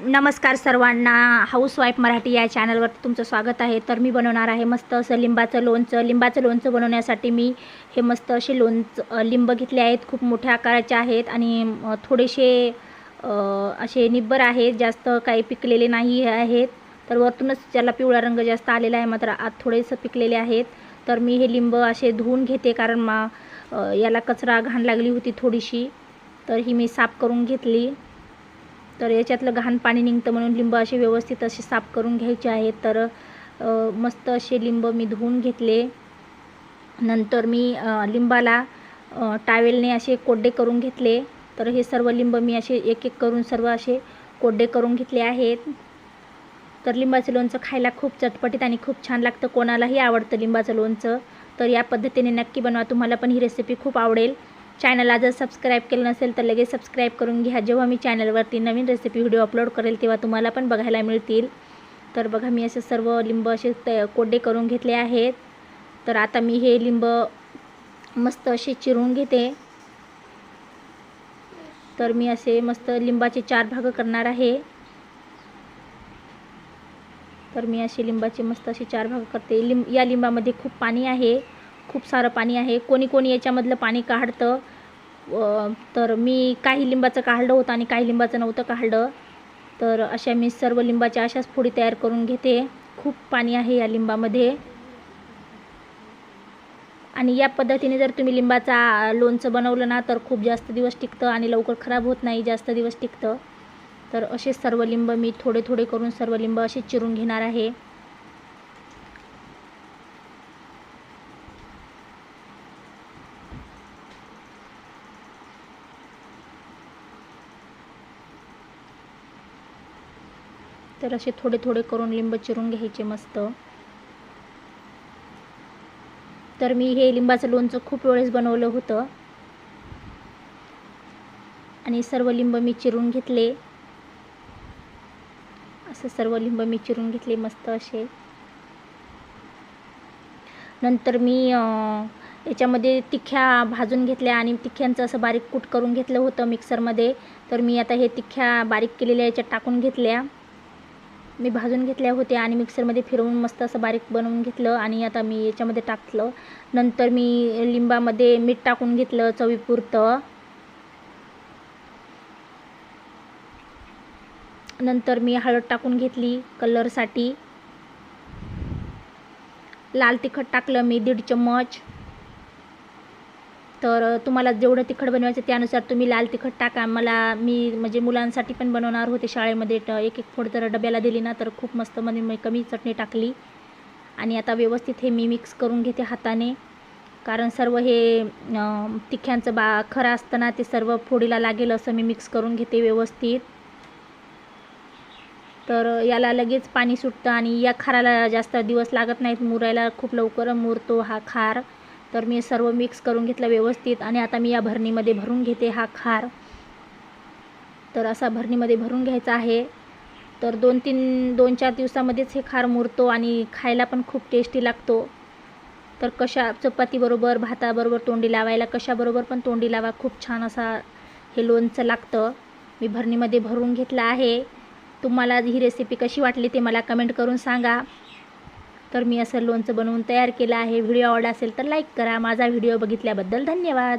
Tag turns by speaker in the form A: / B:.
A: नमस्कार सर्वांना. हाऊसवाईफ मराठी या चॅनलवर तुमचं स्वागत आहे. तर मी बनवणार आहे मस्त असं लिंबाचं लोणचं. लिंबाचं लोणचं बनवण्यासाठी मी हे मस्त असे लोणचं लिंब घेतले आहेत. खूप मोठ्या आकाराचे आहेत आणि थोडेसे असे निब्बर आहेत. जास्त काही पिकलेले नाही आहेत. तर वरतूनच ज्याला पिवळा रंग जास्त आलेला आहे मात्र आत थोडेसं पिकलेले आहेत. तर मी हे लिंब असे धुवून घेते कारण मा याला कचरा घाण लागली होती थोडीशी. तर ही मी साफ करून घेतली. तर याच्यातलं घाण पाणी निघतं म्हणून लिंब असे व्यवस्थित असे साफ करून घ्यायचे आहेत. तर मस्त असे लिंब मी धुवून घेतले. नंतर मी लिंबाला टावेलने असे कोड्डे करून घेतले. तर हे सर्व लिंब मी असे एक एक करून सर्व असे कोड्डे करून घेतले आहेत. तर लिंबाचं लोणचं खायला खूप चटपटीत आणि खूप छान लागतं. कोणालाही आवडतं लिंबाचं लोणचं. तर या पद्धतीने नक्की बनवा. तुम्हाला पण ही रेसिपी खूप आवडेल. चॅनलला जर सबस्क्राईब केलं नसेल तर लगेच सबस्क्राईब करून घ्या. जेव्हा मी चॅनलवरती नवीन रेसिपी व्हिडिओ अपलोड करेल तेव्हा तुम्हाला पण बघायला मिळतील. तर बघा मी असे सर्व लिंब असे त कोडे करून घेतले आहेत. तर आता मी हे लिंब मस्त असे चिरून घेते. तर मी असे मस्त लिंबाचे चार भाग करणार आहे. तर मी असे लिंबाचे मस्त असे चार भाग करते. लिंब या लिंबामध्ये खूप पाणी आहे. खूप सारं पाणी आहे. कोणी कोणी याच्यामधलं पाणी काढतं. तर मी काही लिंबाचं काढलं होतं आणि काही लिंबाचं नव्हतं काढलं तर अशा मी सर्व लिंबाच्या अशाच फोडी तयार करून घेते. खूप पाणी आहे या लिंबामध्ये. आणि या पद्धतीने जर तुम्ही लिंबाचा लोणचं बनवलं ना तर खूप जास्त दिवस टिकतं आणि लवकर खराब होत नाही जास्त दिवस टिकतं. तर असे सर्व लिंब मी थोडे थोडे करून सर्व लिंब असे चिरून घेणार आहे. तर असे थोडे थोडे करून लिंब चिरून घ्यायचे मस्त. तर मी हे लिंबाचं लोणचं खूप वेळेस बनवलं होतं. आणि सर्व लिंब मी चिरून घेतले. असं सर्व लिंब मी चिरून घेतले मस्त असे. नंतर मी याच्यामध्ये तिख्या भाजून घेतल्या आणि तिख्यांचं असं बारीक कूट करून घेतलं होतं मिक्सरमध्ये तर मी आता हे तिख्या बारीक केलेल्या याच्यात टाकून घेतल्या. मी भाजून घेतल्या होत्या आणि मिक्सरमध्ये फिरवून मस्त असं बारीक बनवून घेतलं आणि आता मी याच्यामध्ये टाकलं. नंतर मी लिंबामध्ये मीठ टाकून घेतलं चवीपुरतं. नंतर मी हळद टाकून घेतली कलरसाठी. लाल तिखट टाकलं मी दीड चम्मच तर तुम्हाला जेवढं तिखट बनवायचं त्यानुसार तुम्ही लाल तिखट टाका. मला मी म्हणजे मुलांसाठी पण बनवणार होते शाळेमध्ये. एक एक फोड जर डब्याला दिली ना तर खूप मस्त मध्ये मी कमी चटणी टाकली. आणि आता व्यवस्थित हे मी मिक्स करून घेते हाताने. कारण सर्व हे तिख्यांचं बा खरं असतं ना ते सर्व फोडीला लागेल असं मी मिक्स करून घेते व्यवस्थित. तर याला लगेच पाणी सुटतं आणि या खाराला जास्त दिवस लागत नाहीत. मुरायला खूप लवकर मुरतो हा खार. तर मी सर्व मिक्स करून घेतलं व्यवस्थित आणि आता मी या भरणीमध्ये भरून घेते हा खार. तर असा भरणीमध्ये भरून घ्यायचा आहे. तर दोन तीन दोन चार दिवसामध्येच हे खार मुरतो आणि खायला पण खूप टेस्टी लागतो. तर कशा चपातीबरोबर भाताबरोबर तोंडी लावायला कशाबरोबर पण तोंडी लावा खूप छान असा हे लोणचं लागतं. मी भरणीमध्ये भरून घेतलं आहे. तुम्हाला ही रेसिपी कशी वाटली ते मला कमेंट करून सांगा. तर मी असं लोणचं बनवून तयार केलं आहे. व्हिडिओ आवडला असेल तर लाईक करा. माझा व्हिडिओ बघितल्याबद्दल धन्यवाद.